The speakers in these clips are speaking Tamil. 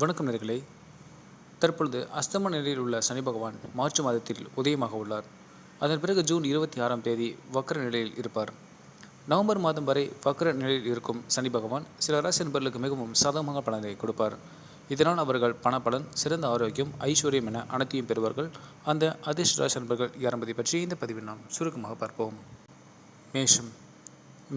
வணக்கம் நேர்களே. தற்பொழுது அஸ்தம நிலையில் உள்ள சனி பகவான் மார்ச் மாதத்தில் உதயமாக உள்ளார். அதன் பிறகு ஜூன் இருபத்தி ஆறாம் தேதி வக்ர நிலையில் இருப்பார். நவம்பர் மாதம் வரை வக்ர நிலையில் இருக்கும் சனி பகவான் சில ராசி நண்பர்களுக்கு மிகவும் சாதகமான பலனை கொடுப்பார். இதனால் அவர்கள் பணப்பலன் சிறந்த ஆரோக்கியம் ஐஸ்வர்யம் என அனைத்தையும் பெறுவார்கள். அந்த அதிர்ஷ்ட ராசி நண்பர்கள் யார் என்பதை பற்றி இந்த பதிவில் நாம் சுருக்கமாக பார்ப்போம். மேஷம்.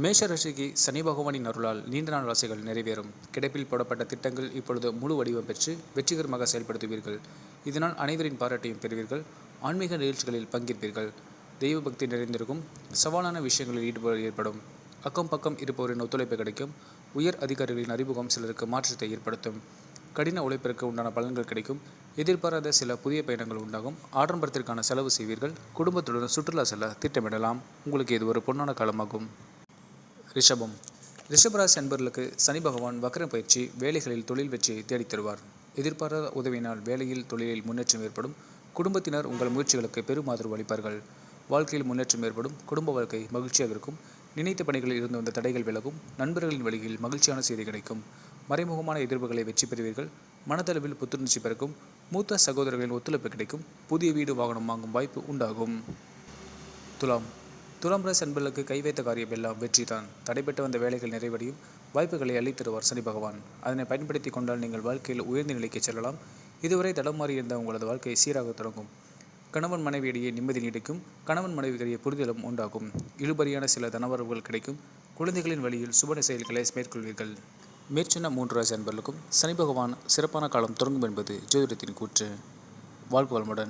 மேஷராசிக்கு சனி பகவானின் அருளால் நீண்ட நாள் ஆசைகள் நிறைவேறும். கிடப்பில் போடப்பட்ட திட்டங்கள் இப்பொழுது முழு வடிவம் பெற்று வெற்றிகரமாக செயல்படுத்துவீர்கள். இதனால் அனைவரின் பாராட்டையும் பெறுவீர்கள். ஆன்மீக நிகழ்ச்சிகளில் பங்கேற்பீர்கள். தெய்வ பக்தி நிறைந்திருக்கும். சவாலான விஷயங்களில் ஈடுபாடு ஏற்படும். அக்கம் பக்கம் இருப்பவரின் ஒத்துழைப்பு கிடைக்கும். உயர் அதிகாரிகளின் அறிமுகம் சிலருக்கு மாற்றத்தை ஏற்படுத்தும். கடின உழைப்பிற்கு உண்டான பலன்கள் கிடைக்கும். எதிர்பாராத சில புதிய பயணங்கள் உண்டாகும். ஆடம்பரத்திற்கான செலவு செய்வீர்கள். குடும்பத்துடன் சுற்றுலா செல்ல திட்டமிடலாம். உங்களுக்கு இது ஒரு பொன்னான காலமாகும். ரிஷபம். ரிஷபராசி அன்பர்களுக்கு சனி பகவான் வக்கர பயிற்சி வேலைகளில் தொழில் வெற்றியை தேடித் தருவார் எதிர்பாராத உதவியினால் வேலையில் தொழிலில் முன்னேற்றம் ஏற்படும். குடும்பத்தினர் உங்கள் முயற்சிகளுக்கு பெரும் ஆதரவு அளிப்பார்கள். வாழ்க்கையில் முன்னேற்றம் ஏற்படும். குடும்ப வாழ்க்கை மகிழ்ச்சியாக இருக்கும். நினைத்த பணிகளில் இருந்து வந்த தடைகள் விலகும். நண்பர்களின் வழியில் மகிழ்ச்சியான செய்தி கிடைக்கும். மறைமுகமான எதிர்ப்புகளை வெற்றி பெறுவீர்கள். மனதளவில் புத்துணர்ச்சி பிறக்கும் மூத்த சகோதரர்களின் ஒத்துழைப்பு கிடைக்கும். புதிய வீடு வாகனம் வாங்கும் வாய்ப்பு உண்டாகும். துலாம். துலாம் ராசி அன்பர்களுக்கு கை வைத்த காரியம் எல்லாம் வெற்றிதான். தடைபட்டு வந்த வேலைகள் நிறைவடையும். வாய்ப்புகளை அள்ளித் சனி பகவான். அதனை பயன்படுத்தி கொண்டால் நீங்கள் வாழ்க்கையில் உயர்ந்த நிலைக்கு செல்லலாம். இதுவரை தடமாறி இருந்த உங்களது வாழ்க்கை சீராக தொடங்கும். கணவன் மனைவியிடையே நிம்மதி நீடிக்கும். கணவன் மனைவியிடையே புரிதலும் உண்டாகும். இழுபறியான சில தனவரவுகள் கிடைக்கும். குழந்தைகளின் வழியில் சுப செயல்களை மேற்கொள்வீர்கள். மேற்சொன்ன மூன்று ராசி அன்பர்களுக்கும் சனி பகவான் சிறப்பான காலம் தொடங்கும் என்பது ஜோதிடத்தின் கூற்று. வாழ்வு வளமுடன்.